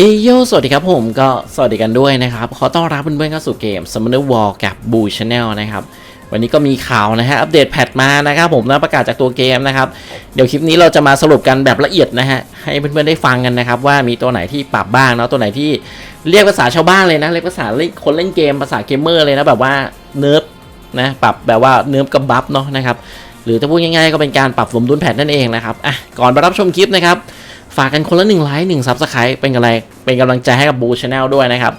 เอยโยสวัสดีครับผมก็สวัสดีกันด้วยนะครับ ขอต้อนรับเพื่อนๆเข้าสู่เกม Summoner War กับ Boo Channel นะครับ วันนี้ก็มีข่าวนะฮะอัปเดตแพทมานะครับผมนะประกาศจากตัวเกมนะครับ เดี๋ยวคลิปนี้เราจะมาสรุปกันแบบละเอียดนะฮะ ให้เพื่อนๆได้ฟังกันนะครับ ว่ามีตัวไหนที่ปรับบ้างเนาะตัวไหนที่เรียกภาษาชาวบ้านเลยนะ เรียกภาษาคนเล่นเกมภาษาเกมเมอร์เลยนะแบบว่าเนิร์ฟนะปรับแบบว่าเนิร์ฟกับบัฟเนาะนะครับ หรือถ้าพูดง่ายๆก็เป็นการปรับสมดุลแพทนั่นเองนะครับอะก่อนไปรับชมคลิปนะครับ ฝากกันคนละหนึ่งไลค์หนึ่งซับสไครป์เป็นกำลังเป็นกำลังใจให้กับบูชาแนลด้วยนะครับ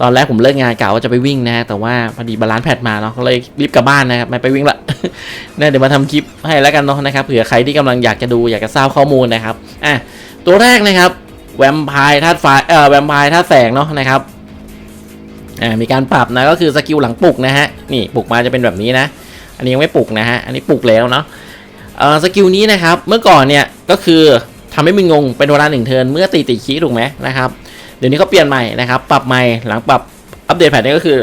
ตอนแรกผมเลิกงานกะว่าจะไปวิ่งนะแต่ว่าพอดีบาลานซ์แพทมาเนาะก็เลยรีบกลับบ้านนะครับไม่ไปวิ่งละเนี่ยเดี๋ยวมาทำคลิปให้แล้วกันเนาะนะครับเผื่อใครที่กำลังอยากจะดูอยากจะทราบข้อมูลนะครับอะตัวแรกนะครับแวมไพร์ธาตุไฟเอ่อแวมไพร์ธาตุแสงเนาะนะครับอ่ามีการปรับนะก็คือสกิลหลังปลุกนะฮะนี่ปลุกมาจะเป็นแบบนี้นะ อันนี้ยังไม่ปลุกนะฮะ อันนี้ปลุกแล้วเนาะเอ่อสกิลนี้นะครับเมื่อก่อนเนี่ยก็คือทำให้มึงงงเป็นเวลาหนึ่งเทินเมื่อตีติคีถูกไหมนะครับเดี๋ยวนี้เขาเปลี่ยนใหม่นะครับปรับใหม่หลังปรับอัปเดตแพทนี้ก็คือ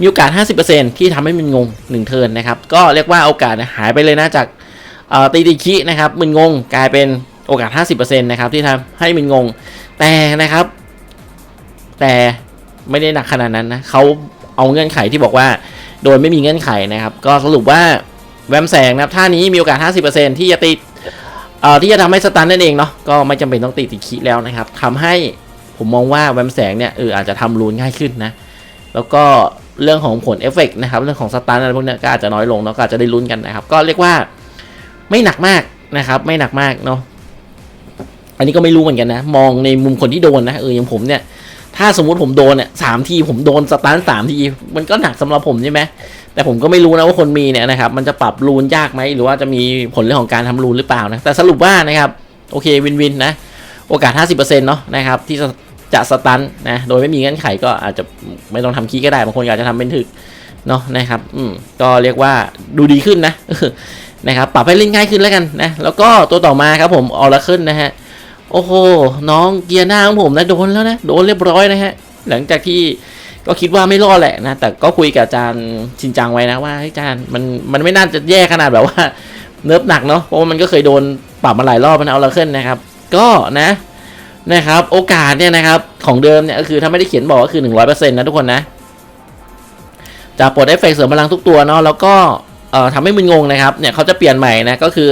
มีโอกาส 50%ที่ทำให้มึนงง1เทินนะครับก็เรียกว่าโอกาสหายไปเลยนะจากตีติคินะครับมึนงงกลายเป็นโอกาส 50%นะครับที่ทำให้มึนงงแต่นะครับ แต่ไม่ได้หนักขนาดนั้นนะเขาเอาเงื่อนไขที่บอกว่า โดยไม่มีเงื่อนไขนะครับ ก็สรุปว่าแวมแสงนะครับท่านี้มีโอกาส 50%ที่จะติดเอ่อที่จะทำให้สตันนั่นเองเนาะก็ไม่จำเป็นต้องตีติคิแล้วนะครับทำให้ผมมองว่าแวมแสงเนี่ยเอออาจจะทำรูนง่ายขึ้นนะ แล้วก็เรื่องของผลเอฟเฟกต์นะครับเรื่องของสตาร์อะไรพวกนี้ก็อาจจะน้อยลงเนาะก็อาจจะได้ลุ้นกันนะครับ ก็เรียกว่าไม่หนักมากนะครับ ไม่หนักมากเนาะอันนี้ก็ไม่รู้เหมือนกันนะ มองในมุมคนที่โดนนะเอออย่างผมเนี่ย ถ้าสมมุติผมโดนเนี่ยสามทีผมโดนสตาร์ทสามทีมันก็หนักสำหรับผมใช่ไหมแต่ผมก็ไม่รู้นะว่าคนมีเนี่ยนะครับมันจะปรับรูนยากไหมหรือว่าจะมีผลเรื่องของการทำรูนหรือเปล่านะแต่สรุปว่านะครับโอเควินวินนะโอกาส 50%เนาะนะครับที่จะจะสตันนะโดยไม่มีเงื่อนไขก็อาจจะไม่ต้องทำคีย์ก็ได้บางคนอาจจะทำเป็นถึกเนาะนะครับอืมก็เรียกว่าดูดีขึ้นนะนะครับปรับให้เล่นง่ายขึ้นแล้วกันนะแล้วก็ตัวต่อมาครับผมออร์เคิลนะฮะ โอ้โห น้องเกียร์หน้าของผมนะโดนแล้วนะ โดนเรียบร้อยนะฮะ หลังจากที่ก็คิดว่าไม่รอดแหละนะ แต่ก็คุยกับอาจารย์ชินจังไว้นะว่าเฮ้อาจารย์มันมันไม่น่าจะแย่ขนาดแบบว่า เนิร์ฟหนักเนาะ เพราะว่ามันก็เคยโดนปรับมาหลายรอบมันะออร์เคิลนะครับ ก็นะนะครับ โอกาสเนี่ยนะครับ ของเดิมเนี่ยก็คือถ้าไม่ได้เขียนบอกก็คือ 100%นะทุกคนนะ จะปลดเอฟเฟกต์เสริมพลังทุกตัวเนาะ แล้วก็เอ่อทำให้มึนงงนะครับ เนี่ยเขาจะเปลี่ยนใหม่นะ ก็คือ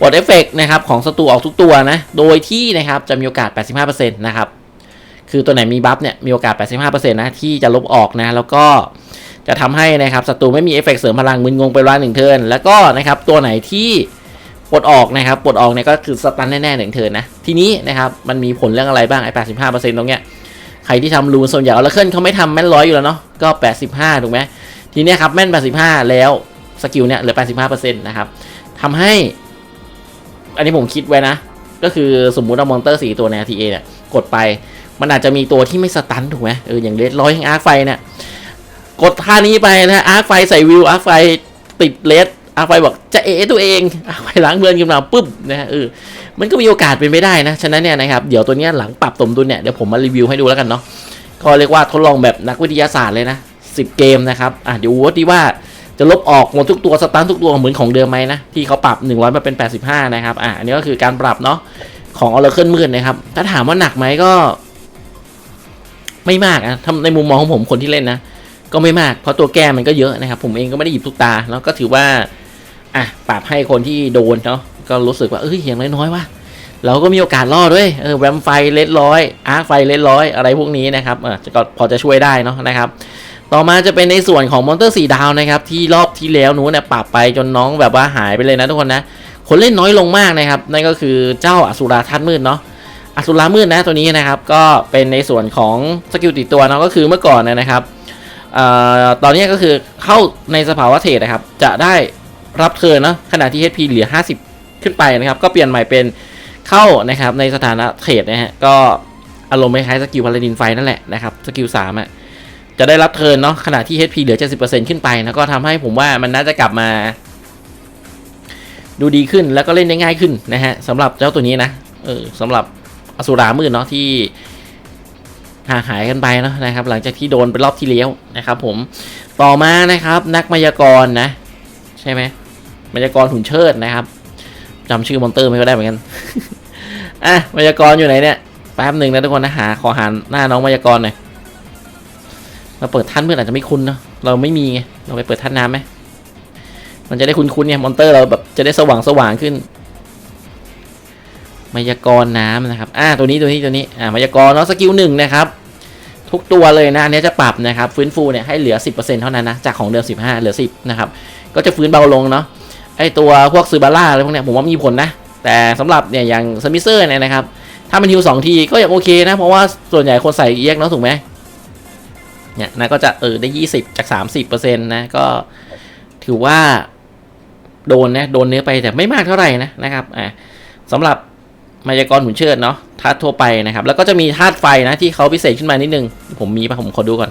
ปลดเอฟเฟกต์นะครับของศัตรูออกทุกตัวนะ โดยที่นะครับจะมีโอกาส 85%นะครับ คือตัวไหนมีบัฟเนี่ยมีโอกาส 85%นะที่จะลบออกนะ แล้วก็จะทำให้นะครับศัตรูไม่มีเอฟเฟกต์เสริมพลังมึนงงไปร้อยหนึ่งเทินแล้วก็นะครับตัวไหนที่ปลดออกนะครับปลดออกเนี่ยก็คือสตันแน่ๆหนึ่งเทินนะ ทีนี้นะครับมันมีผลเรื่องอะไรบ้างไอ้แปดสิบห้าเปอร์เซ็นต์ตรงเนี้ยใครที่ทำรูนส่วนใหญ่แล้วเคลื่อนเขาไม่ทำแม่นร้อยอยู่แล้วเนาะก็แปดสิบห้าถูกไหมทีเนี้ยครับแม่นแปดสิบห้าแล้วสกิลเนี่ยเหลือแปดสิบห้าเปอร์เซ็นต์นะครับทำให้ อันนี้ผมคิดไว้นะ ก็คือสมมุติเอามอนเตอร์สี่ตัวใน RTA เนี่ยกดไป มันอาจจะมีตัวที่ไม่สตันถูกไหมเอออย่างเลดร้อยอย่างอาร์คไฟเนี่ยกดท่านี้ไปนะอาร์คไฟใส่วิวอาร์คไฟติดเลดอาร์ไฟบอกจะเอตัวเองอาร์ไฟล้างเบือนขึ้นมาปุ๊บนะฮะเออมันก็มีโอกาสเป็นไปได้นะฉะนั้นเนี่ยนะครับเดี๋ยวตัวเนี้ยหลังปรับสมดุลเนี่ยเดี๋ยวผมมารีวิวให้ดูแล้วกันเนาะก็เรียกว่าทดลองแบบนักวิทยาศาสตร์เลยนะ10 เกมนะครับอะเดี๋ยววัดดีว่า จะลบออกหมดทุกตัวสตาร์ททุกตัวเหมือนของเดิมไหมนะ ที่เขาปรับ 100 มาเป็น 85 นะครับ อะอันนี้ก็คือการปรับเนาะของออร์เคิลมืดนะครับ ถ้าถามว่าหนักไหมก็ ไม่มากนะทำในมุมมองของผมคนที่เล่นนะ ก็ไม่มาก เพราะตัวแก้มันก็เยอะนะครับ ผมเองก็ไม่ได้หยิบทุกตา แล้วก็ถือว่า อะปรับให้คนที่โดนเนาะก็รู้สึกว่าเอ้ยอย่างน้อยๆว่าเราก็มีโอกาสรอดด้วย เออแวมไฟเลดร้อยอาร์ไฟเลดร้อยอะไรพวกนี้นะครับ เออก็พอจะช่วยได้เนาะนะครับ ต่อมาจะเป็นในส่วนของมอนเตอร์สีดาวนะครับที่รอบที่แล้วนู้นเนี่ยปรับไปจนน้องแบบว่าหายไปเลยนะทุกคนนะคนเล่นน้อยลงมากนะครับนั่นก็คือเจ้าอสุราทัดมืดเนาะอสุรามืดนะตัวนี้นะครับก็เป็นในส่วนของสกิลติดตัวเนาะก็คือเมื่อก่อนเนยนะครับเอ่อตอนนี้ก็คือเข้าในสภาวะเทรดนะครับ จะได้รับเทิร์นเนาะขณะที่ HP เหลือ 50 ขึ้นไปนะครับ ก็เปลี่ยนใหม่เป็นเข้านะครับในสถานะเทรดนะฮะก็อารมณ์คล้ายสกิลพาราดินไฟนั่นแหละนะครับสกิลสามอะ จะได้รับเทิร์นเนาะขณะที่ HP เหลือ 70%ขึ้นไปนะก็ทำให้ผมว่ามันน่าจะกลับมา ดูดีขึ้นแล้วก็เล่นได้ง่ายขึ้นนะฮะสำหรับเจ้าตัวนี้นะเออสำหรับอสุรามืดเนาะที่ห่างหายกันไปเนาะนะครับ หลังจากที่โดนไปรอบที่แล้วนะครับ ผมต่อมานะครับ นักมายากรนะ ใช่ไหมมายากรหุ่นเชิดนะครับจำชื่อมอนเตอร์ไม่ก็ได้เหมือนกันอะมายากรอยู่ไหนเนี่ยแป๊บหนึ่งนะทุกคนนะหาขอหาหน้าน้องมายากรหน่อย เราเปิดท่านเพื่อนอาจจะไม่คุ้นเนาะเราไม่มีไงเราไปเปิดท่านน้ำไหมมันจะได้คุ้นๆเนี่ยมอนเตอร์เราแบบจะได้สว่างสว่างขึ้นมายากรน้ำนะครับ อ่า ตัวนี้ตัวนี้ตัวนี้ อ่ามายากรเนาะสกิลหนึ่งนะครับ ทุกตัวเลยนะอันนี้จะปรับนะครับ ฟื้นฟูเนี่ยให้เหลือ 10%เท่านั้นนะ จากของเดิม 15 เหลือ 10 นะครับ ก็จะฟื้นเบาลงเนาะ ไอตัวพวกซูบาร่าอะไรพวกเนี้ยผมว่ามีผลนะ แต่สำหรับเนี่ยอย่างสมิเซอร์เนี่ยนะครับ ถ้ามันฮิวสองทีก็ยังโอเคนะ เพราะว่าส่วนใหญ่คนใส่เอียกเนาะถูกไหม เนี่ยนะก็จะเออได้ 20 จาก 30%นะก็ถือว่าโดนนะโดนเนื้อไปแต่ไม่มากเท่าไหร่นะนะครับอ่าสำหรับมายากรหุ่นเชิดเนาะธาตุทั่วไปนะครับ แล้วก็จะมีธาตุไฟนะที่เขาพิเศษขึ้นมานิดนึง ผมมีปะผมขอดูก่อน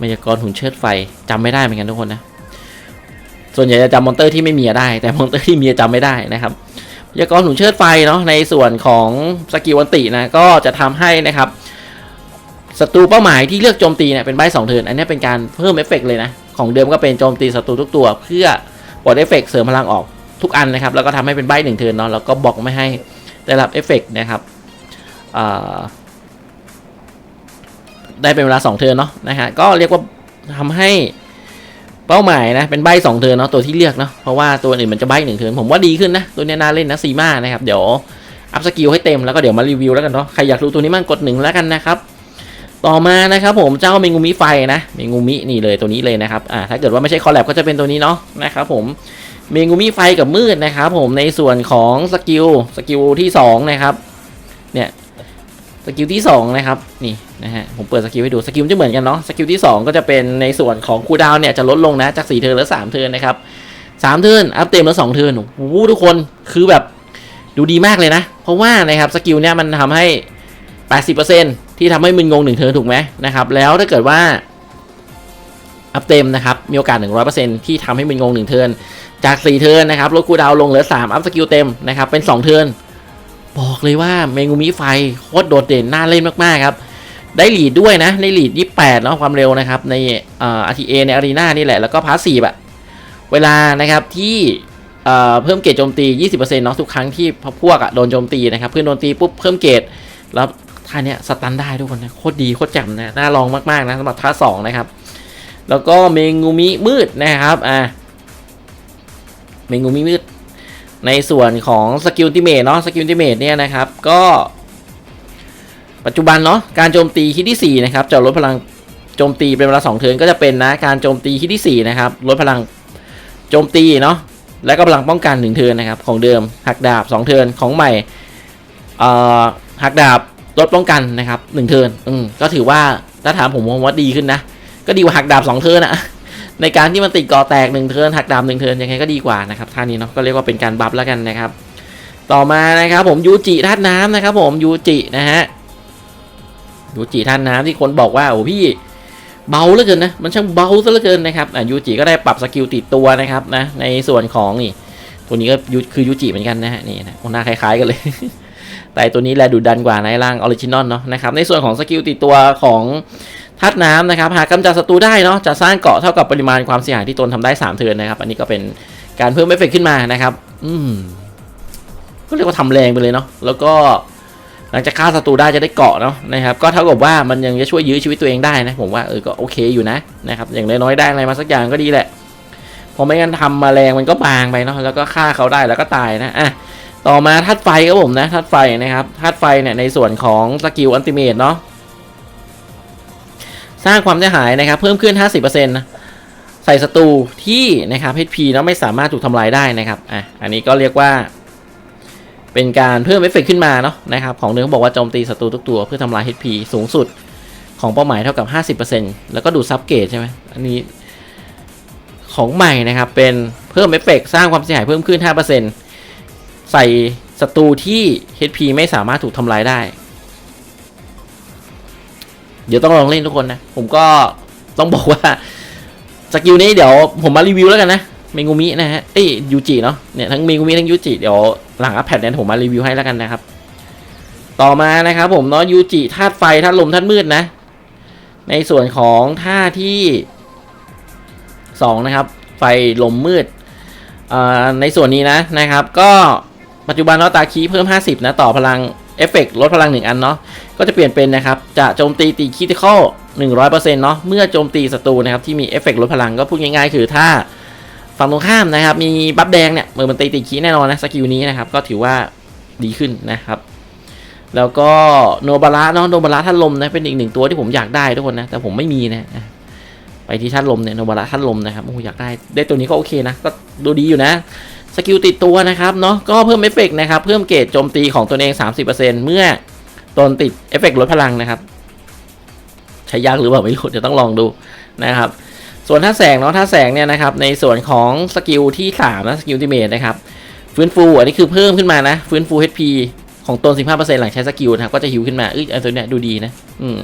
มายากรหุ่นเชิดไฟจำไม่ได้เหมือนกันทุกคนนะ ส่วนใหญ่จะจำมอนเตอร์ที่ไม่มีได้ แต่มอนเตอร์ที่มีอะจำไม่ได้นะครับมายากรหุ่นเชิดไฟเนาะในส่วนของสกิลวันตินะก็จะทำให้นะครับ ศัตรูเป้าหมายที่เลือกโจมตีเนี่ยเป็นใบสองเทินอันนี้เป็นการเพิ่มเอฟเฟกต์เลยนะ ของเดิมก็เป็นโจมตีศัตรูทุกตัว เพื่อปลดเอฟเฟกต์เสริมพลังออกทุกอันนะครับ แล้วก็ทำให้เป็นใบหนึ่งเทินเนาะแล้วก็บล็อกไม่ให้ได้รับเอฟเฟกต์นะครับได้เป็นเวลา 2 เทินเนาะนะฮะก็เรียกว่าทำให้เป้าหมายนะเป็นใบ2เทินเนาะตัวที่เลือกเนาะเพราะว่าตัวอื่นมันจะใบหนึ่งเทินผมว่าดีขึ้นนะตัวนี้น่าเล่นนะซีมานะครับเดี๋ยวอัพสกิลให้เต็มแล้วก็เดี๋ยวมารีวิวแล้วกันเนาะใครอยากรู้ตัวนี้มั่งกดหนึ่งแล้วกันนะครับ ต่อมานะครับผมเจ้าเมงูมิไฟนะเมงูมินี่เลยตัวนี้เลยนะครับอ่าถ้าเกิดว่าไม่ใช่คอลแลบก็จะเป็นตัวนี้เนาะนะครับผมเมงูมิไฟกับมืดนะครับผมในส่วนของสกิลสกิลที่2นะครับเนี่ยสกิลที่2นะครับนี่นะฮะผมเปิดสกิลให้ดูสกิลจะเหมือนกันเนาะสกิลที่ 2 ก็จะเป็นในส่วนของคูดาวเนี่ยจะลดลงนะจาก4เทิร์นเหลือ3เทิร์นนะครับ3เทิร์นอัพเต็มเหลือ2เทิร์นโอ้โหทุกคนคือแบบดูดีมากเลยนะ เพราะว่านะครับสกิลเนี่ยมันทำให้ 80%ที่ทำให้มึนงง1เทิร์นถูกไหมนะครับ แล้วถ้าเกิดว่าอัพเต็มนะครับ มีโอกาส 100%ที่ทำให้มึนงง1เทิร์นจาก 4 เทิร์นนะครับลดคูดาวลงเหลือ 3 อัพสกิลเต็มนะครับ เป็น 2 เทิร์นบอกเลยว่าเมงูมิไฟโคตรโดดเด่นน่าเล่นมาก ๆ ครับ ได้หลีดด้วยนะ ในลีด 28เนาะความเร็วนะครับ ในอ่อ RTA ในอารีนานี่แหละ แล้วก็พาสซีฟอะเวลานะครับที่เอ่อเพิ่มเกรดโจมตี 20%เนาะทุกครั้งที่พวกอะโดนโจมตีนะครับเพื่อนโดนตีปุ๊บเพิ่มเกรดแล้ว ท่าเนี้ยสตันได้ทุกคนนะโคตรดีโคตรแจ่มนะน่าลองมากๆนะสำหรับท่าสองนะครับ แล้วก็เมงูมิมืดนะครับอ่าเมงูมิมืด ในส่วนของสกิลติเมทเนาะสกิลติเมทเนี่ยนะครับ ก็ปัจจุบันเนาะการโจมตีฮิตที่4นะครับจะลดพลังโจมตีเป็นเวลา2เทิร์นก็จะเป็นนะการโจมตีฮิตที่4นะครับลดพลังโจมตีเนาะและก็พลังป้องกัน1เทิร์นนะครับของเดิมหักดาบ 2 เทิร์นของใหม่เอ่อหักดาบ ลดป้องกันนะครับ1เทิร์นอืมก็ถือว่าถ้าถามผมผมว่าดีขึ้นนะ ก็ดีกว่าหักดาบ2เทิร์นอะในการที่มันติดก่อแตกหนึ่งเทิร์นหักดาบหนึ่งเทิร์นยังไงก็ดีกว่านะครับท่านี้เนาะก็เรียกว่าเป็นการบัฟแล้วกันนะครับ ต่อมานะครับผมยูจิธาตุน้ำนะครับผมยูจินะฮะยูจิธาตุน้ำที่คนบอกว่าโอ้พี่เบาเหลือเกินนะมันช่างเบาซะเหลือเกินนะครับอะยูจิก็ได้ปรับสกิลติดตัวนะครับนะในส่วนของนี่ตัวนี้ก็คือยูจิเหมือนกันนะฮะนี่นะหน้าคล้ายๆกันเลย แต่ตัวนี้แลดูดันกว่าในร่างออริจินอลเนาะนะครับในส่วนของสกิลติดตัวของธาตุน้ำนะครับหากกำจัดศัตรูได้เนาะจะสร้างเกาะเท่ากับปริมาณความเสียหายที่ตนทำได้3เทิร์นนะครับ อันนี้ก็เป็นการเพิ่มเอฟเฟกขึ้นมานะครับ อืมก็เรียกว่าทำแรงไปเลยเนาะแล้วก็หลังจากฆ่าศัตรูได้จะได้เกาะเนาะนะครับก็เท่ากับว่ามันยังจะช่วยยื้อชีวิตตัวเองได้นะผมว่าเออก็โอเคอยู่นะนะครับอย่างน้อยๆได้อะไรมาสักอย่างก็ดีแหละพอไม่งั้นทำมาแรงมันก็บางไปเนาะแล้วก็ฆ่าเขาได้แล้วก็ตายนะอะ ต่อมาธาตุไฟครับผมนะธาตุไฟนะครับธาตุไฟเนี่ยในส่วนของสกิลอันติเมตเนาะสร้างความเสียหายนะครับ เพิ่มขึ้น 50%นะใส่ศัตรูที่นะครับ HP แล้วไม่สามารถถูกทำลายได้นะครับอะอันนี้ก็เรียกว่า เป็นการเพิ่มเอฟเฟกต์ขึ้นมาเนาะนะครับ ของเนื้อเขาบอกว่าโจมตีศัตรูทุกตัวเพื่อทำลาย HP สูงสุดของเป้าหมายเท่ากับ 50%แล้วก็ดูดซับเกตใช่ไหมอันนี้ของใหม่นะครับเป็นเพิ่มเอฟเฟกต์สร้างความเสียหายเพิ่มขึ้น 5% ใส่ศัตรูที่ HP ไม่สามารถถูกทำลายได้ เดี๋ยวต้องลองเล่นทุกคนนะ ผมก็ต้องบอกว่าสกิลนี้เดี๋ยวผมมารีวิวแล้วกันนะเมงูมินะฮะเอ้ยยูจิเนาะเนี่ยทั้งเมงูมิทั้งยูจิเดี๋ยวหลังอัพแพดเนี่ยผมมารีวิวให้แล้วกันนะครับ ต่อมานะครับผมเนาะยูจิธาตุไฟธาตุลมธาตุมืดนะ ในส่วนของท่าที่สองนะครับ ไฟลมมืดอ่าในส่วนนี้นะนะครับ ก็ ปัจจุบันเราตาคีเพิ่ม 50 นะ ต่อพลังเอฟเฟกต์ลดพลังหนึ่งอันเนาะก็จะเปลี่ยนเป็นนะครับ จะโจมตีตีคิติคอลหนึ่งร้อยเปอร์เซ็นต์เนาะเมื่อโจมตีศัตรูนะครับที่มีเอฟเฟกต์ลดพลังก็พูดง่ายๆ คือถ้าฝั่งตรงข้ามนะครับ มีบัฟแดงเนี่ยมือมันตีตีคีแน่นอนนะสกิลนี้นะครับก็ถือว่าดีขึ้นนะครับ แล้วก็โนบาระเนาะโนบาระท่านลมนะเป็นอีกหนึ่งตัวที่ผมอยากได้ทุกคนนะแต่ผมไม่มีนะไปที่ท่านลมเนี่ยโนบาระท่านลมนะครับโอ้อยากได้ได้ตัวนี้ก็โอเคนะก็ดูดีอยู่นะ สกิลติดตัวนะครับเนาะก็เพิ่มเอฟเฟกต์นะครับ เพิ่มเกรดโจมตีของตัวเอง 30%เมื่อตนติดเอฟเฟกต์ลดพลังนะครับ ใช้ยากหรือเปล่าไม่รู้เดี๋ยวต้องลองดูนะครับ ส่วนท่าแสงเนาะท่าแสงเนี่ยนะครับ ในส่วนของสกิลที่3นะสกิลติเมทนะครับ ฟื้นฟูอันนี้คือเพิ่มขึ้นมานะ ฟื้นฟู HP ของตน 15%หลังใช้สกิลนะครับก็จะฮิวขึ้นมาเอ้ยอันตัวเนี้ยดูดีนะ อืม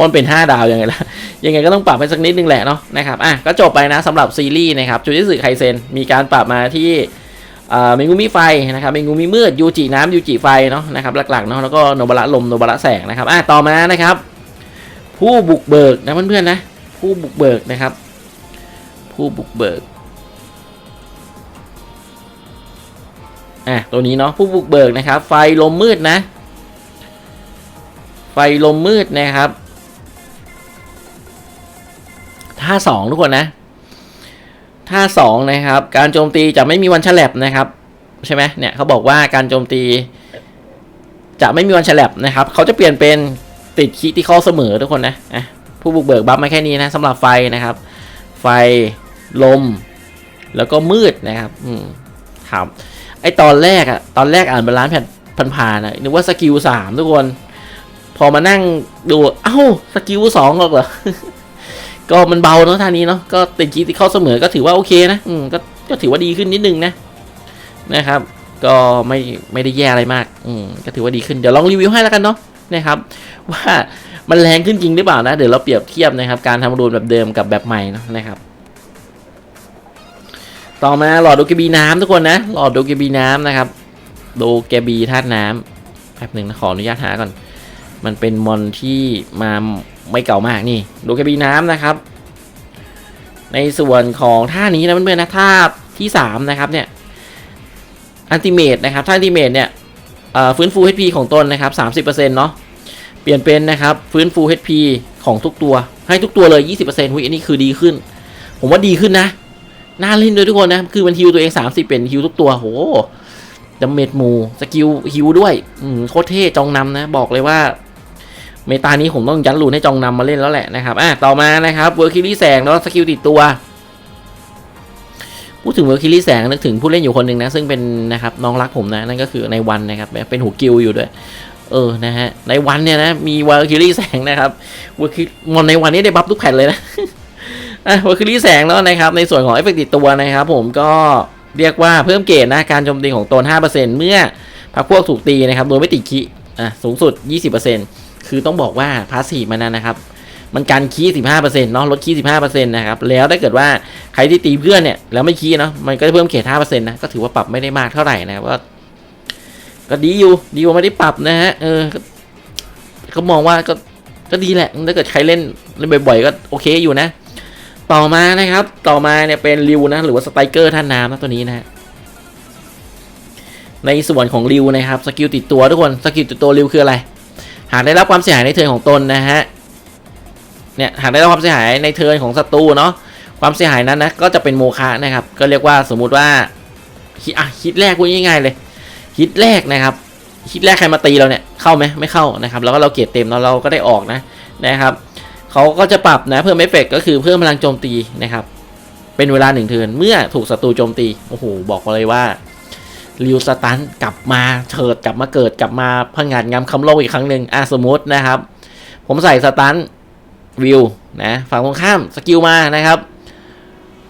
พราะมันเป็น 5 ดาวยังไงล่ะยังไงก็ต้องปรับไปสักนิดนึงแหละเนาะนะครับอะก็จบไปนะสำหรับซีรีส์นะครับจูจิสึไคเซนมีการปรับมาที่อ่าเมงูมิไฟนะครับเมงูมิมืดยูจิน้ำยูจิไฟเนาะนะครับหลักๆเนาะแล้วก็โนบระลมโนบระแสงนะครับอะต่อมานะครับ ผู้บุกเบิกนะเพื่อนๆนะผู้บุกเบิกนะครับ ผู้บุกเบิกอะตัวนี้เนาะผู้บุกเบิกนะครับ ไฟลมมืดนะ ไฟลมมืดนะครับ ท่าสองทุกคนนะ ท่าสองนะครับ การโจมตีจะไม่มีวันฉลับนะครับ ใช่ไหมเนี่ยเขาบอกว่าการโจมตี จะไม่มีวันฉลับนะครับ เขาจะเปลี่ยนเป็นติดคิที่ข้อเสมอทุกคนนะอะผู้บุกเบิกบัฟมาแค่นี้นะสำหรับไฟนะครับ ไฟลม แล้วก็มืดนะครับอืมถามไอตอนแรกอะตอนแรกอ่านบาลานซ์แผ่นผ่านๆอะนึกว่าสกิลสามทุกคน พอมานั่งดู เอ้า สกิลสองหรอกเหรอ ก็มันเบาเนาะท่านี้เนาะก็ติดคีที่เข้าเสมอก็ถือว่าโอเคนะอืมก็ก็ถือว่าดีขึ้นนิดนึงนะนะครับ ก็ไม่ไม่ได้แย่อะไรมากอืมก็ถือว่าดีขึ้นเดี๋ยวลองรีวิวให้แล้วกันเนาะนะครับ ว่ามันแรงขึ้นจริงหรือเปล่านะเดี๋ยวเราเปรียบเทียบนะครับ การทำรูนแบบเดิมกับแบบใหม่นะนะครับ ต่อมาหลอดโดเกบีน้ำทุกคนนะ หลอดโดเกบีน้ำนะครับ โดเกบีธาตุน้ำแป๊บหนึ่งนะขออนุญาตหาก่อน มันเป็นมอนที่มาไม่เก่ามากนี่โดเกบีน้ำนะครับ ในส่วนของท่านี้นะเพื่อนๆนะท่าที่สามนะครับเนี่ยอันติเมตนะครับท่าอันติเมตเนี่ยฟื้นฟู HP ของตนนะครับสามสิบเปอร์เซ็นต์เนาะเปลี่ยนเป็นนะครับฟื้นฟู HP ของทุกตัว ให้ทุกตัวเลยยี่สิบเปอร์เซ็นต์อันนี้คือดีขึ้น ผมว่าดีขึ้นนะ น่าเล่นด้วยทุกคนนะ คือมันฮิวตัวเอง 30 เป็นฮิวทุกตัวโหดาเมจหมูสกิลฮิวด้วยโคตรเท่จองนำนะ บอกเลยว่า เมตานี้ผมต้องยัดรูนให้จองนำมาเล่นแล้วแหละนะครับอะต่อมานะครับเวอร์คิลี่แสงแล้วสกิลติดตัวพูดถึงเวอร์คิลี่แสงนึกถึงผู้เล่นอยู่คนหนึ่งนะ ซึ่งเป็นนะครับน้องรักผมนะนั่นก็คือในวันนะครับเป็นหูกิลอยู่ด้วย เออนะฮะในวันเนี่ยนะมีเวอร์คิลี่แสงนะครับเวอร์คิมอนในวันนี้ได้บัฟทุกแผ่นเลยนะอะวอร์คิลี่แสงแล้วนะครับในส่วนของเอฟเฟกติดตัวนะครับผมก็เรียกว่าเพิ่มเกรดนะการโจมตีของตน5%เมื่อพักพวกถูกตีนะครับโดยไม่ติดคีอะสูงสุด 20% คือต้องบอกว่าพาสซีฟมันนะครับ มันการคี15%เนาะลดคี15%นะครับ แล้วถ้าเกิดว่าใครที่ตีเพื่อนเนี่ย แล้วไม่คีเนาะมันก็จะเพิ่มเกรด5%นะ ก็ถือว่าปรับไม่ได้มากเท่าไหร่นะครับก็ก็ดีอยู่ ดีกว่าไม่ได้ปรับนะฮะ เออ ก็มองว่าก็ ก็ดีแหละ ถ้าเกิดใครเล่นเล่นบ่อยๆ ก็โอเคอยู่นะ ต่อมานะครับ ต่อมาเนี่ยเป็นริวนะ หรือว่าสไตรเกอร์ท่านน้ำนะตัวนี้นะฮะ ในส่วนของริวนะครับ สกิลติดตัวทุกคน สกิลติดตัวริวคืออะไร หากได้รับความเสียหายในเทิร์นของตนนะฮะเนี่ยหากได้รับความเสียหายในเทิร์นของศัตรูเนาะความเสียหายนั้นนะก็จะเป็นโมฆะนะครับ ก็เรียกว่าสมมุติว่าฮิตอะฮิตแรกพูดง่ายๆเลยฮิตแรกนะครับฮิตแรกใครมาตีเราเนี่ยเข้าไหมไม่เข้านะครับแล้วก็เราเกรดเต็มแล้วเราก็ได้ออกนะนะครับเขาก็จะปรับนะเพิ่มเอฟเฟกก็คือเพิ่มพลังโจมตีนะครับเป็นเวลาหนึ่งเทินเมื่อถูกศัตรูโจมตีโอ้โหบอกเลยว่า ริวสตันกลับมาเฉิดกลับมาเกิดกลับมาพังงาดงามคำโลกอีกครั้งหนึ่งอะสมมตินะครับ ผมใส่สตันวิวนะฝั่งตรงข้ามสกิลมานะครับ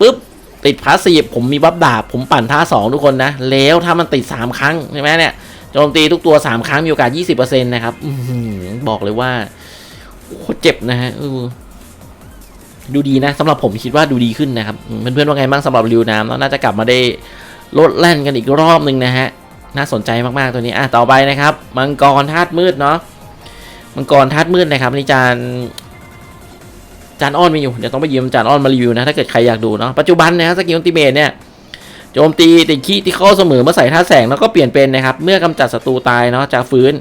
ปุ๊บติดพาสซีฟผมมีบัฟดาบ ผมปั่นท่าสองทุกคนนะ แล้วถ้ามันติดสามครั้ง ใช่ไหมเนี่ยโจมตีทุกตัวสามครั้ง มีโอกาสยี่สิบเปอร์เซ็นต์นะครับอบอกเลยว่าโคตรเจ็บนะฮะดูดีนะสำหรับผมคิดว่าดูดีขึ้นนะครับ เพื่อนๆว่าไงบ้างสำหรับริวน้ำเนาะน่าจะกลับมาได้ ลดแล่นกันอีกรอบหนึ่งนะฮะ น่าสนใจมากๆตัวนี้อะต่อไปนะครับ มังกรธาตุมืดเนาะมังกรธาตุมืดนะครับนี่จานจานอ้อนมีอยู่ เดี๋ยวต้องไปยืมจานอ้อนมารีวิวนะ ถ้าเกิดใครอยากดูเนาะปัจจุบันนะครับสกิลอัลติเมทเนี่ยโจมตีติดขี้ที่เข้าเสมอเมื่อใส่ท่าแสงแล้วก็เปลี่ยนเป็นนะครับ เมื่อกำจัดศัตรูตายเนาะจะฟื้น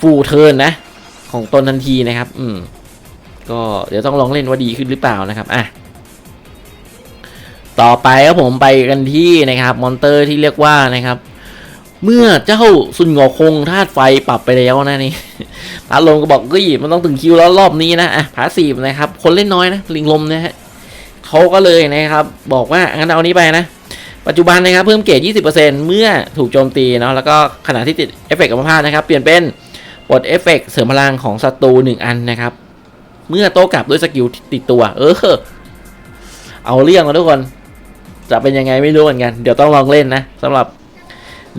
ฟูเทิร์นนะ ของตนทันทีนะครับ อืม ก็เดี๋ยวต้องลองเล่นว่าดีขึ้นหรือเปล่านะครับ อะ ต่อไปครับผมไปกันที่นะครับมอนเตอร์ที่เรียกว่านะครับ เมื่อเจ้าซุนหงอคงธาตุไฟปรับไปแล้วนะนี่ตาลงก็บอกก็หยิบมันต้องถึงคิวแล้วรอบนี้นะอะพาสีฟนะครับ คนเล่นน้อยนะลิงลมนะฮะเขาก็เลยนะครับ บอกว่างั้นเอานี้ไปนะ ปัจจุบันนะครับเพิ่มเกรด20%เมื่อถูกโจมตีเนาะแล้วก็ขณะที่ติดเอฟเฟกต์อัมพาตนะครับ เปลี่ยนเป็นปลดเอฟเฟกต์เสริมพลังของศัตรูหนึ่งอันนะครับ เมื่อโต้กลับด้วยสกิลติดตัว เออ เอาเรื่องมาทุกคน จะเป็นยังไงไม่รู้เหมือนกัน เดี๋ยวต้องลองเล่นนะสำหรับ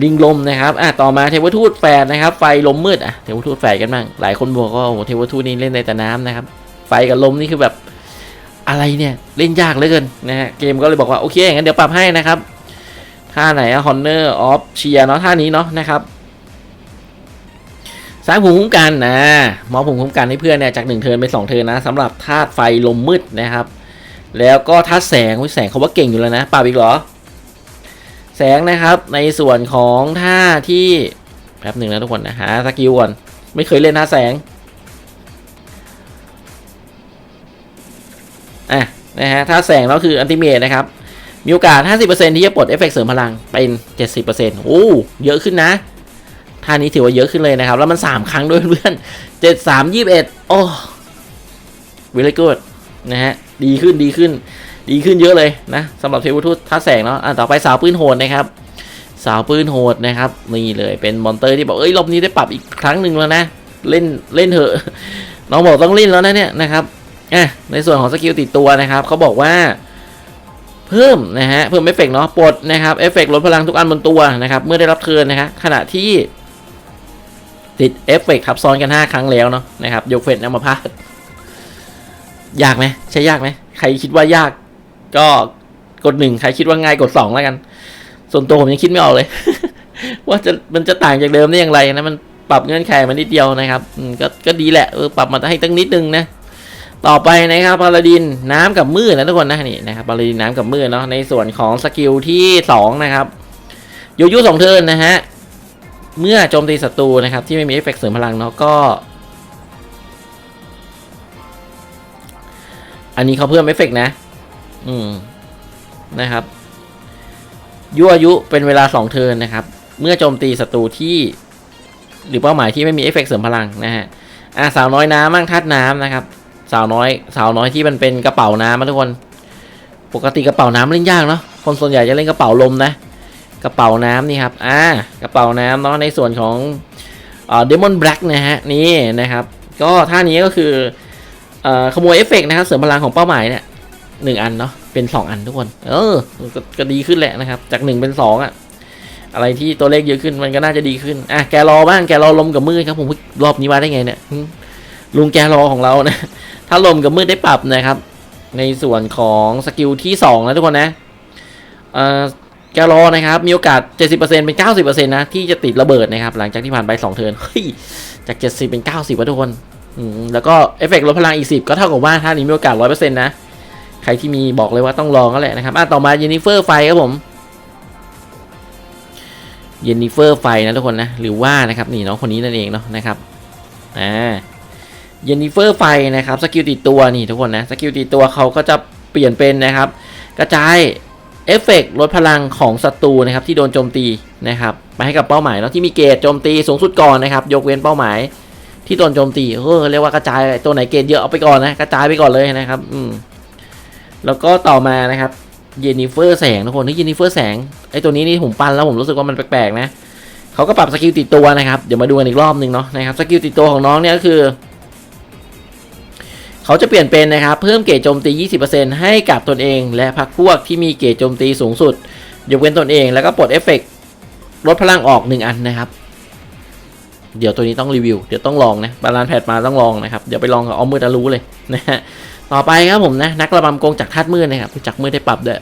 ลิงลมนะครับอะต่อมาเทวทูตแฝดนะครับ ไฟลมมืดอะเทวทูตแฝดกันบ้างหลายคนบอกว่าโอ้โหเทวทูตนี่เล่นในแต่น้ำนะครับ ไฟกับลมนี่คือแบบอะไรเนี่ยเล่นยากเหลือเกินนะฮะเกมก็เลยบอกว่าโอเคงั้นเดี๋ยวปรับให้นะครับท่าไหนอะ Honor of เชียเนาะท่านี้เนาะนะครับสร้างภูมิคุ้มกันนะมอบภูมิคุ้มกันให้เพื่อนเนี่ยจากหนึ่งเทิร์นไปสองเทิร์นนะสำหรับธาตุไฟลมมืดนะครับ แล้วก็ธาแสงวิแสงเขาว่าเก่งอยู่แล้วนะปราบอีกเหรอ แสงนะครับในส่วนของท่าที่แป๊บหนึ่งนะทุกคนนะหาสกิลก่อนไม่เคยเล่นท่าแสงอะนะฮะท่าแสงแล้วคืออันติเมตนะครับ มีโอกาส 50%ที่จะปลดเอฟเฟกต์เสริมพลังเป็น 70%โอ้เยอะขึ้นนะท่านี้ถือว่าเยอะขึ้นเลยนะครับ แล้วมัน 3 ครั้งด้วยเพื่อน 7 3 21 โอ้วิลกูด นะฮะดีขึ้นดีขึ้น ดีขึ้นเยอะเลยนะสำหรับเทวทูตท่าแสงเนาะอะต่อไปสาวปืนโหดนะครับ สาวปืนโหดนะครับนี่เลยเป็นมอนเตอร์ที่บอกเอ้ยรอบนี้ได้ปรับอีกครั้งหนึ่งแล้วนะ เล่นเล่นเถอะน้องบอกต้องเล่นแล้วนะเนี่ยนะครับอะในส่วนของสกิลติดตัวนะครับเขาบอกว่าเพิ่มนะฮะเพิ่มเอฟเฟกต์เนาะปลดนะครับเอฟเฟกต์ลดพลังทุกอันบนตัวนะครับ เมื่อได้รับเทิร์นนะครับขณะที่ติดเอฟเฟกต์ทับซ้อนกัน 5 ครั้งแล้วเนาะนะครับ ยกเว้นอัมพา ยากไหมใช่ยากไหมใครคิดว่ายาก ก็กดหนึ่งใครคิดว่าง่ายกดสองแล้วกัน ส่วนตัวผมยังคิดไม่ออกเลย ว่าจะมันจะต่างจากเดิมได้อย่างไรนะมันปรับเงื่อนไขมานิดเดียวนะครับก็ก็ดีแหละเออปรับมาให้ตั้งนิดนึงนะต่อไปนะครับพาราดินน้ำกับมืดนะทุกคนนะนี่นะครับพาราดินน้ำกับมืดเนาะในส่วนของสกิลที่สองนะครับยูยูสองเทินนะฮะเมื่อโจมตีศัตรูนะครับที่ไม่มีเอฟเฟกต์เสริมพลังเนาะก็ อันนี้เขาเพิ่มเอฟเฟกนะ อืม นะครับ ยั่วยุเป็นเวลาสองเทินนะครับ เมื่อโจมตีศัตรูที่ หรือเป้าหมายที่ไม่มีเอฟเฟกต์เสริมพลังนะฮะ อ่าสาวน้อยน้ำมั่งทัดน้ำนะครับ สาวน้อย สาวน้อยที่มันเป็นกระเป๋าน้ำนะทุกคน ปกติกระเป๋าน้ำเล่นยากเนาะ คนส่วนใหญ่จะเล่นกระเป๋าลมนะ กระเป๋าน้ำนี่ครับ อ่ากระเป๋าน้ำเนาะในส่วนของเดมอนแบล็กนะฮะ นี่นะครับ ก็ท่านี้ก็คือ ขโมยเอฟเฟกต์นะครับ เสริมพลังของเป้าหมายเนี่ยหนึ่งอันเนาะเป็นสองอันทุกคน เออ ก็ก็ดีขึ้นแหละนะครับ จากหนึ่งเป็นสองอะอะไรที่ตัวเลขเยอะขึ้นมันก็น่าจะดีขึ้น อะแกรอบ้างแกรอลมกับมือครับผมรอบนี้มาได้ไงเนี่ยลุงแกรอของเรานะ ถ้าลมกับมืดได้ปรับนะครับ ในส่วนของสกิลที่2นะทุกคนนะเอ่อแกรอนะครับ มีโอกาส 70%เป็น90%นะที่จะติดระเบิดนะครับ หลังจากที่ผ่านไป2เทิร์นเฮ้ยจาก 70 เป็น 90วะทุกคน แล้วก็เอฟเฟกต์ลดพลังอีก10ก็เท่ากับว่าท่านี้มีโอกาส100%นต์นะ ใครที่มีบอกเลยว่าต้องลองก็แหละนะครับ อะ ต่อมาเยนนิเฟอร์ไฟครับผมเยนนิเฟอร์ไฟนะทุกคนนะ หรือว่านะครับนี่น้องคนนี้นั่นเองเนาะนะครับ อ่า เยนนิเฟอร์ไฟนะครับ สกิลติดตัวนี่ทุกคนนะ สกิลติดตัวเขาก็จะเปลี่ยนเป็นนะครับ กระจายเอฟเฟกต์ลดพลังของศัตรูนะครับที่โดนโจมตีนะครับไปให้กับเป้าหมายเนาะที่มีเกรดโจมตีสูงสุดก่อนนะครับ ยกเว้นเป้าหมาย ที่โดนโจมตีเออเรียกว่ากระจายตัวไหนเกรดเยอะเอาไปก่อนนะกระจายไปก่อนเลยนะครับ อืมแล้วก็ต่อมานะครับเยนิเฟอร์แสงทุกคนนี่เยนนิเฟอร์แสงไอตัวนี้นี่ผมปั้นแล้วผมรู้สึกว่ามันแปลกๆนะเขาก็ปรับสกิลติดตัวนะครับเดี๋ยวมาดูกันอีกรอบหนึ่งเนาะนะครับสกิลติดตัวของน้องเนี่ยก็คือเขาจะเปลี่ยนเป็นนะครับเพิ่มเกรดโจมตี 20%ให้กับตนเอง และพรรคพวกที่มีเกรดโจมตีสูงสุดยกเว้นตนเองแล้วก็ปลดเอฟเฟกต์ลดพลังออก 1 อันนะครับ เดี๋ยวตัวนี้ต้องรีวิว เดี๋ยวต้องลองนะบาลานแพดมาต้องลองนะครับ เดี๋ยวไปลองกับออมมืดจะรู้เลยนะฮะ ต่อไปครับผมนะนักระบำกงจากธาตุมืดนะครับจากมืดได้ปรับด้วย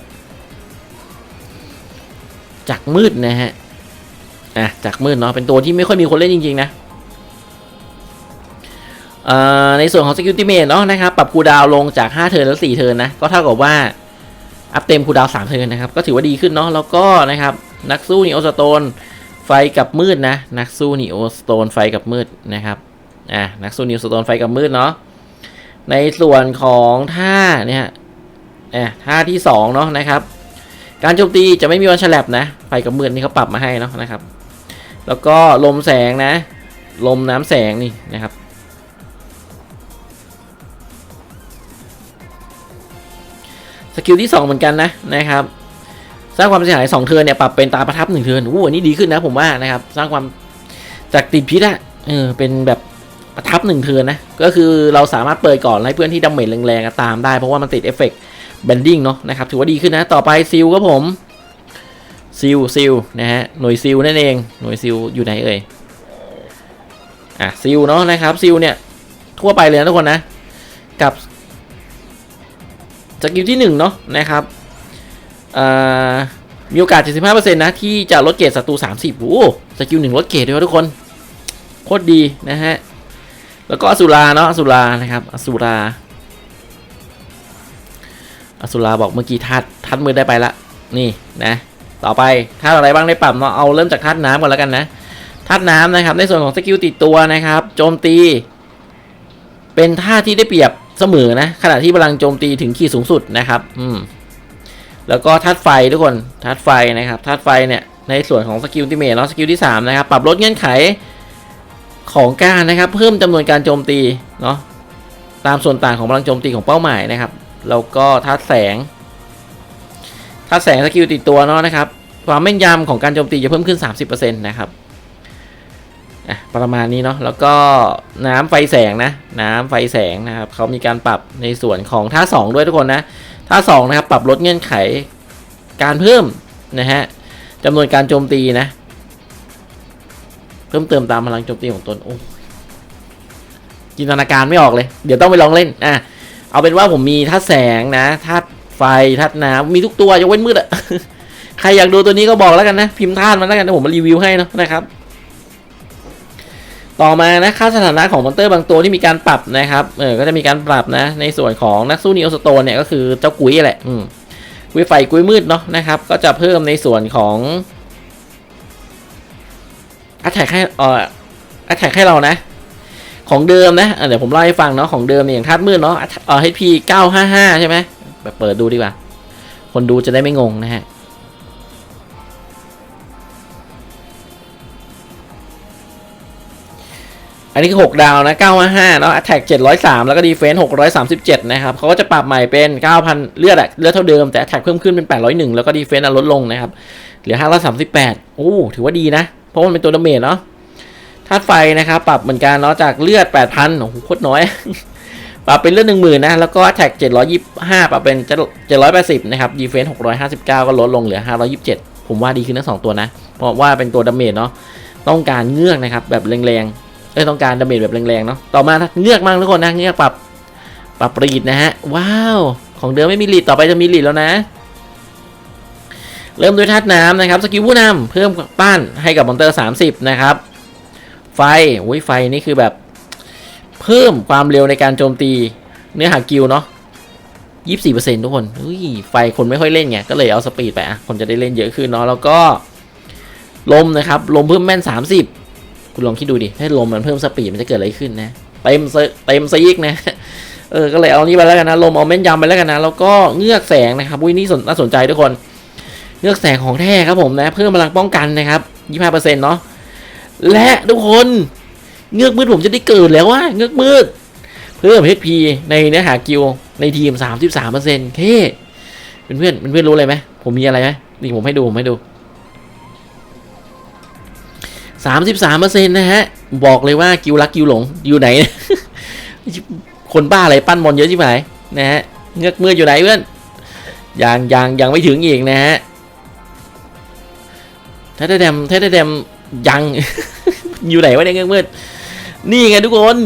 จากมืดนะฮะ อะจากมืดเนาะ เป็นตัวที่ไม่ค่อยมีคนเล่นจริงๆนะเอ่อในส่วนของสกิลติเมทเนาะนะครับปรับคูดาวลงจาก 5 เทิร์นแล้ว 4 เทิร์นนะ ก็เท่ากับว่า อัพเต็มคูดาว3เทิร์นนะครับ ก็ถือว่าดีขึ้นเนาะแล้วก็นะครับ นักสู้นิโอสโตน ไฟกับมืดนะ นักสู้นีโอสโตนไฟกับมืดนะครับอะนักสู้นีโอสโตนไฟกับมืดเนาะในส่วนของท่าเนี่ยเอ่ท่าที่สองเนาะนะครับ การโจมตีจะไม่มีวันฉลับนะ ไฟกับมืดนี่เขาปรับมาให้เนาะนะครับ แล้วก็ลมแสงนะ ลมน้ำแสงนี่นะครับสกิลที่ 2 เหมือนกันนะนะครับ สร้างความเสียหาย2เทิร์นเนี่ยปรับเป็นตาประทับ1เทิร์นอู้อันนี้ดีขึ้นนะผมว่านะครับสร้างความจากติดพิษอะเออเป็นแบบประทับ1เทิร์นนะก็คือเราสามารถเปิดก่อนให้เพื่อนที่ดาเมจแรงๆตามได้เพราะว่ามันติดเอฟเฟกต์แบนดิ้งเนาะนะครับถือว่าดีขึ้นนะต่อไปซิลครับผมซิลซิลนะฮะหน่วยซิลนั่นเองหน่วยซิลอยู่ไหนเอ่ยอะซิลเนาะนะครับซิลเนี่ยทั่วไปเลยนะทุกคนนะกับสกิลที่1เนาะนะครับ มีโอกาส 75%นะ ที่จะลดเกรดศัตรู 30โอ้สกิลหนึ่งลดเกรดด้วยวะทุกคน โคตรดีนะฮะ แล้วก็อสุราเนาะอสุรานะครับอสุราอสุราบอกเมื่อกี้ทัดทัดมือได้ไปละ นี่นะ ต่อไปธาตุอะไรบ้างได้ปรับเนาะเอาเริ่มจากธาตุน้ำก่อนแล้วกันนะธาตุน้ำนะครับในส่วนของสกิลติดตัวนะครับ โจมตี เป็นท่าที่ได้เปรียบเสมอนะขณะที่พลังโจมตีถึงขีดสูงสุดนะครับ อืม แล้วก็ธาตุไฟทุกคนธาตุไฟนะครับธาตุไฟเนี่ยในส่วนของสกิลที่เมทเนาะสกิลที่3นะครับปรับลดเงื่อนไขของการนะครับ เพิ่มจำนวนการโจมตีเนาะตามส่วนต่างของพลังโจมตีของเป้าหมายนะครับแล้วก็ธาตุแสงธาตุแสงสกิลติดตัวเนาะนะครับความแม่นยำของการโจมตีจะเพิ่มขึ้น 30%นะครับประมาณนี้เนาะแล้วก็น้ำไฟแสงนะ น้ำไฟแสงนะครับเขามีการปรับในส่วนของท่า2ด้วยทุกคนนะ ท่า2นะครับปรับลดเงื่อนไขการเพิ่มนะฮะจำนวนการโจมตีนะ เพิ่มเติมตามพลังโจมตีของตนโอ้จินตนาการไม่ออกเลย เดี๋ยวต้องไปลองเล่นอะเอาเป็นว่าผมมีท่าแสงนะท่าไฟท่าน้ำมีทุกตัวยกเว้นมืดอะใครอยากดูตัวนี้ก็บอกแล้วกันนะ พิมพ์ท่านมาแล้วกันเดี๋ยวผมมารีวิวให้เนาะนะครับ ต่อมานะค่าสถานะของมอนเตอร์บางตัวที่มีการปรับนะครับเออก็จะมีการปรับนะ ในส่วนของนักสู้นีโอสโตนเนี่ยก็คือเจ้ากุ้ยแหละอืมกุ้ยไฟกุ้ยมืดเนาะนะครับ ก็จะเพิ่มในส่วนของอัตแทกให้เอ่ออัตแทกให้เรานะ ของเดิมนะเดี๋ยวผมเล่าให้ฟังเนาะของเดิมเนี่ยอย่างธาตุมืดเนาะเอ่อ HP 955 ใช่ไหมแบบเปิดดูดีกว่า คนดูจะได้ไม่งงนะฮะ อันนี้คือ 6 ดาวนะ955เนาะ attack 703 แล้วก็ defense 637 นะครับ เขาก็จะปรับใหม่เป็น 9,000 เลือดอะเลือดเท่าเดิมแต่ attack เพิ่มขึ้นเป็น 801 แล้วก็ defense ลดลงนะครับ เหลือ 538 โอ้ ถือว่าดีนะ เพราะมันเป็นตัวดาเมจเนาะธาตุไฟนะครับ ปรับเหมือนกันเนาะ จากเลือด 8,000 โอ้โห โคตรน้อย ปรับเป็นเลือด10,000 นะ แล้วก็ attack 725 ปรับเป็น 780 นะครับ defense 659 ก็ลดลงเหลือ 527 ผมว่าดีขึ้นทั้งสองตัวนะ เพราะว่าเป็นตัวดาเมจเนาะ ต้องการเงือกนะครับแบบแรงๆ เอ้ยต้องการดาเมจแบบแรงๆเนาะต่อมาเงือกมั่งทุกคนนะเงือกปรับปรับรีดนะฮะว้าวของเดิมไม่มีรีดต่อไปจะมีรีดแล้วนะ เริ่มด้วยธาตุน้ำนะครับสกิลผู้นำเพิ่มป้านให้กับมอนเตอร์ 30 นะครับ ไฟอุ้ยไฟนี่คือแบบ เพิ่มความเร็วในการโจมตีเนื้อหากิลเนาะ24%ทุกคนอุ้ยไฟคนไม่ค่อยเล่นไง ก็เลยเอาสปีดไปอะ คนจะได้เล่นเยอะขึ้นเนาะ แล้วก็ ลมนะครับ ลมเพิ่มแม่น30 คุณลองคิดดูดิถ้าลมมันเพิ่มสปีดมันจะเกิดอะไรขึ้นนะเต็มเซเต็มซีกนะเออก็เลยเอานี้ไปแล้วกันนะลมเอาแม่นยำไปแล้วกันนะแล้วก็เงือกแสงนะครับอุ้ยนี่สนน่าสนใจทุกคนเงือกแสงของแท้ครับผมนะ เพิ่มพลังป้องกันนะครับ25%เนาะและทุกคนเงือกมืดผมจะได้เกิดแล้วว่าเงือกมืด เพิ่ม HP ในเนื้อหากิลในทีม 33%เท่เพื่อนๆเพื่อนรู้อะไรไหมผมมีอะไรไหมนี่ผมให้ดูผมให้ดู สามสิบสามเปอร์เซ็นต์นะฮะ บอกเลยว่ากิวรักกิวหลงอยู่ไหน คนบ้าอะไรปั้นมอนเยอะใชิบหายนะฮะเงือกเมืดอยู่ไหนเพื่อนยังยังยังไม่ถึงอีกนะฮะเทเดเดมเทเดเดมยังอยู่ไหนวะเนี่ยเงือกเมืดนี่ไงทุกคน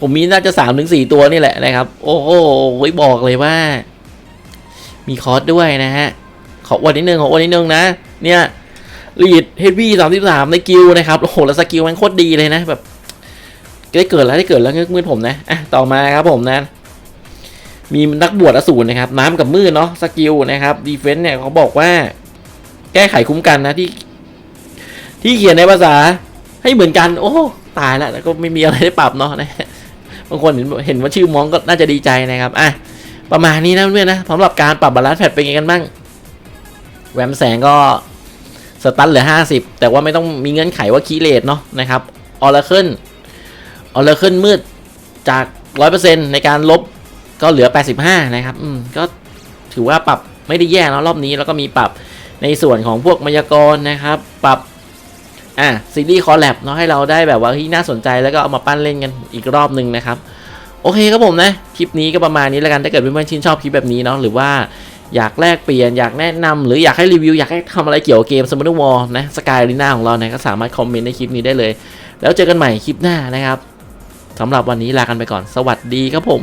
ผมมีน่าจะสามถึงสี่ตัวนี่แหละนะครับ โอ้โหบอกเลยว่า มีคอร์สด้วยนะฮะขออวดนิดนึงขออวดนิดนึงนะ เนี่ย ลีดเฮดวี่สามสิบสามในกิลนะครับ โอ้โห แล้วสกิลมันโคตรดีเลยนะ แบบ ได้เกิดแล้วได้เกิดแล้วเงือกมืดผมนะ อะ ต่อมาครับผมนะ มีนักบวชอสูรนะครับ น้ำกับมืดเนาะ สกิลนะครับดีเฟนต์เนี่ยเขาบอกว่า แก้ไขคุ้มกันนะที่ ที่เขียนในภาษาให้เหมือนกัน โอ้ ตายแล้วแล้วก็ไม่มีอะไรได้ปรับเนาะนะบางคนเห็นเห็นว่าชื่อมองก็น่าจะดีใจนะครับ อะ ประมาณนี้นะเพื่อนนะสำหรับการปรับบาลานซ์แพทเป็นไงกันบ้าง แหวมแสงก็ สตันเหลือ 50 แต่ว่าไม่ต้องมีเงื่อนไขว่าคีเลตเนาะนะครับออร์เคิลออร์เคิลมืดจาก 100%ในการลบก็เหลือ 85 นะครับอืมก็ถือว่าปรับไม่ได้แย่เนอะรอบนี้แล้วก็มีปรับในส่วนของพวกมายากรนะครับ ปรับอะซีรีส์คอลแลบเนาะให้เราได้แบบว่าที่น่าสนใจแล้วก็เอามาปั้นเล่นกันอีกรอบหนึ่งนะครับ โอเคครับผมนะ คลิปนี้ก็ประมาณนี้แล้วกันถ้าเกิดเพื่อนๆชื่นชอบคลิปแบบนี้เนาะหรือว่า อยากแลกเปลี่ยนอยากแนะนำหรืออยากให้รีวิว อยากให้ทำอะไรเกี่ยวกับเกมสม m m o n War นะสกายลีน่าของเราเนะก็สามารถคอมเมนต์ในคลิปนี้ได้เลย แล้วเจอกันใหม่คลิปหน้านะครับสำหรับวันนี้ลากันไปก่อนสวัสดีครับผม